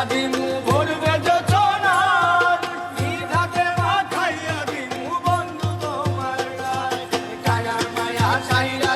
আমি জ্বালাইয়া